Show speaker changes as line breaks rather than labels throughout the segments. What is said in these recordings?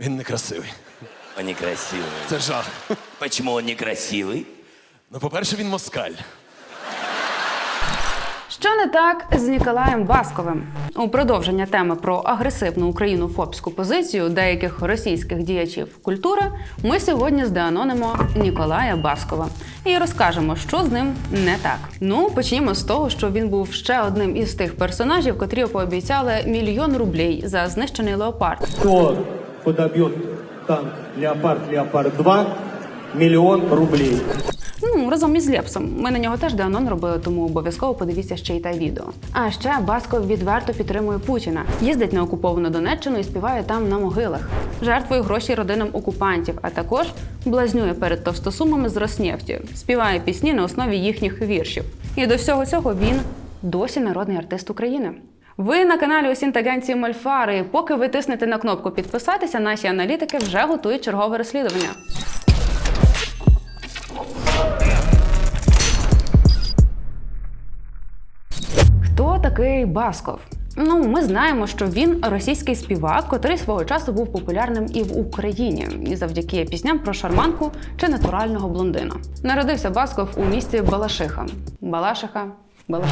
Він некрасивий.
Он некрасивый.
Це жах.
Почему он некрасивый?
Ну, по-перше, він москаль.
Що не так з Ніколаєм Басковим? У продовження теми про агресивну українофобську позицію деяких російських діячів культури ми сьогодні здеанонимо Ніколая Баскова і розкажемо, що з ним не так. Ну почнімо з того, що він був ще одним із тих персонажів, котрі пообіцяли мільйон рублей за знищений леопард.
Кто подобьет танк «Леопард Леопард-2» миллион рублей.
Ну, разом із Лепсом. Ми на нього теж деанон робили, тому обов'язково подивіться ще й те відео. А ще Басков відверто підтримує Путіна, їздить на окуповану Донеччину і співає там на могилах, жертвує гроші родинам окупантів, а також блазнює перед товстосумами з Роснефті, співає пісні на основі їхніх віршів. І до всього цього він досі народний артист України. Ви на каналі Осінт-агенції Мольфари. Поки ви тиснете на кнопку підписатися, наші аналітики вже готують чергове розслідування. Хто такий Басков? Ну, ми знаємо, що він російський співак, котрий свого часу був популярним і в Україні, і завдяки пісням про шарманку чи натурального блондина. Народився Басков у місті Балашиха. Балашиха.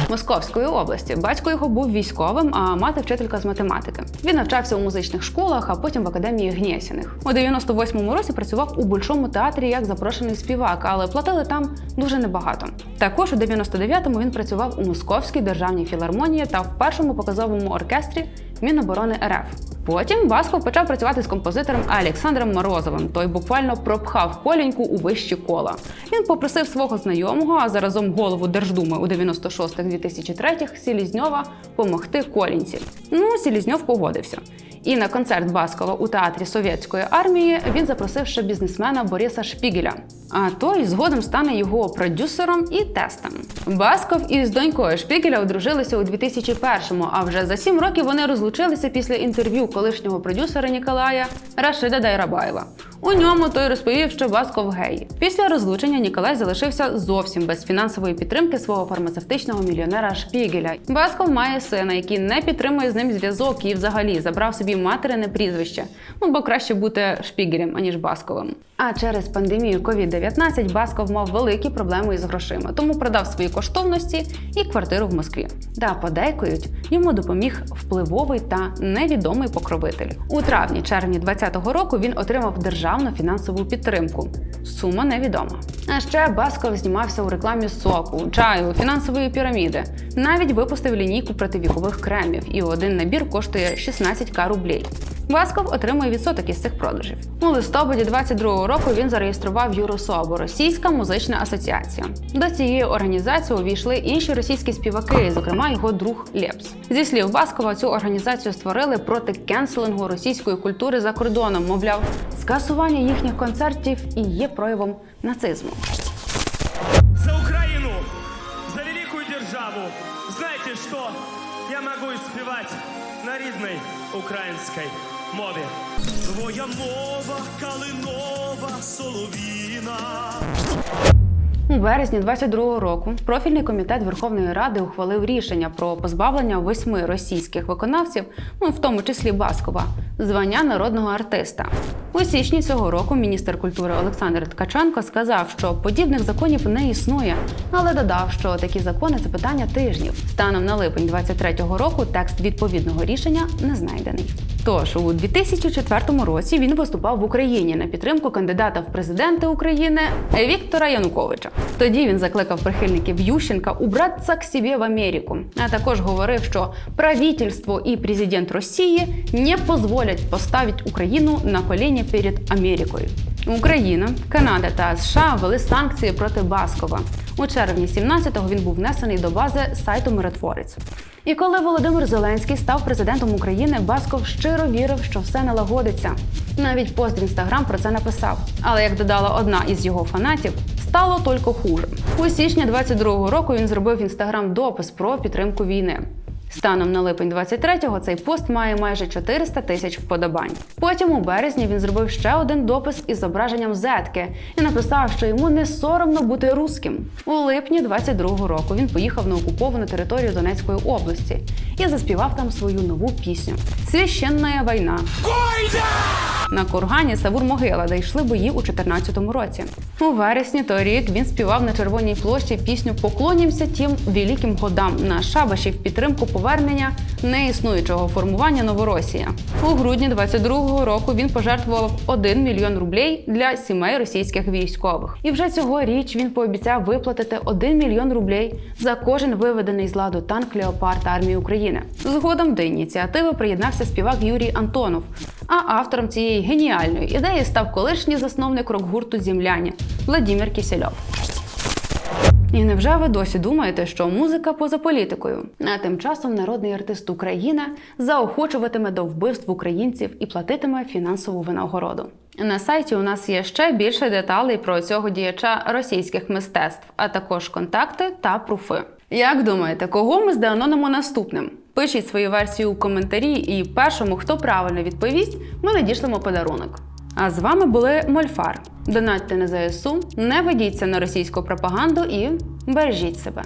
Московської області. Батько його був військовим, а мати вчителька з математики. Він навчався у музичних школах, а потім в академії Гнєсіних. У 98-му році працював у большому театрі як запрошений співак, але платили там дуже небагато. Також у 99-му він працював у Московській державній філармонії та в першому показовому оркестрі Міноборони РФ. Потім Басков почав працювати з композитором Олександром Морозовим. Той буквально пропхав коленьку у вищі кола. Він попросив свого знайомого, а заразом голову Держдуми у 96-2003 Сілізньова помогти колінці. Ну, Сілізньов погодився. І на концерт Баскова у театрі совєтської армії він запросив ще бізнесмена Бориса Шпігеля. А той згодом стане його продюсером і тестом. Басков із донькою Шпігеля одружилися у 2001-му, а вже за сім років вони розлучилися після інтерв'ю колишнього продюсера Ніколая Рашида Дайрабаєва. У ньому той розповів, що Басков гей. Після розлучення Ніколай залишився зовсім без фінансової підтримки свого фармацевтичного мільйонера Шпігеля. Басков має сина, який не підтримує з ним зв'язок і взагалі забрав собі материне прізвище. Ну бо краще бути Шпігелем, аніж Басковим. А через пандемію COVID-19 Басков мав великі проблеми із грошима, тому продав свої коштовності і квартиру в Москві. Та подейкують, йому допоміг впливовий та невідомий покровитель. У травні-червні 2020 року він отримав державну фінансову підтримку. Сума невідома. А ще Басков знімався у рекламі соку, чаю, фінансової піраміди. Навіть випустив лінійку противікових кремів, і один набір коштує 16к рублей. Басков отримує відсоток із цих продажів. У листопаді 22-го року він зареєстрував Юрособу Російська музична асоціація. До цієї організації увійшли інші російські співаки, зокрема його друг Лепс. Зі слів Баскова, цю організацію створили проти кенселингу російської культури за кордоном. Мовляв, скасування їхніх концертів і є проявом нацизму.
За Украину, за великую державу. Знаете что? Я могу испевать на рідній українській мові. Твоя мова калинова соловіна.
У березні 22-го року профільний комітет Верховної Ради ухвалив рішення про позбавлення восьми російських виконавців, ну в тому числі Баскова, звання народного артиста. У січні цього року міністр культури Олександр Ткаченко сказав, що подібних законів не існує, але додав, що такі закони це питання тижнів. Станом на липень 23-го року текст відповідного рішення не знайдений. Тож у 2004 році він виступав в Україні на підтримку кандидата в президенти України Віктора Януковича. Тоді він закликав прихильників Ющенка убратися к себе в Америку, а також говорив, що правительство і президент Росії не дозволять поставити Україну на коліні перед Америкою. Україна, Канада та США ввели санкції проти Баскова. У червні 17-го він був внесений до бази сайту Миротворець. І коли Володимир Зеленський став президентом України, Басков щиро вірив, що все налагодиться. Навіть пост в інстаграм про це написав. Але як додала одна із його фанатів, стало тільки хуже. У січні 22-го року він зробив інстаграм допис про підтримку війни. Станом на липень 23-го цей пост має майже 400 тисяч вподобань. Потім у березні він зробив ще один допис із зображенням зетки і написав, що йому не соромно бути русським. У липні 22-го року він поїхав на окуповану територію Донецької області і заспівав там свою нову пісню Священна війна. На кургані Савур Могила, де йшли бої у 14-му році. У вересні той рік він співав на червоній площі пісню Поклонімся тим великим годам на шабаші в підтримку повернення неіснуючого формування Новоросія. У грудні 22-го року він пожертвував 1 мільйон рублей для сімей російських військових. І вже цьогоріч він пообіцяв виплатити 1 мільйон рублей за кожен виведений з ладу танк Леопард армії України. Згодом до ініціативи приєднався співак Юрій Антонов. А автором цієї геніальної ідеї став колишній засновник рок-гурту Земляні Владимир Кісельов. І невже ви досі думаєте, що музика поза політикою? А тим часом народний артист України заохочуватиме до вбивств українців і платитиме фінансову винагороду. На сайті у нас є ще більше деталей про цього діяча російських мистецтв, а також контакти та пруфи. Як думаєте, кого ми здеанонимо наступним? Пишіть свої версії у коментарі, і першому, хто правильно відповість, ми надішлемо подарунок. А з вами були Мольфар. Донатьте на ЗСУ, не ведіться на російську пропаганду і бережіть себе.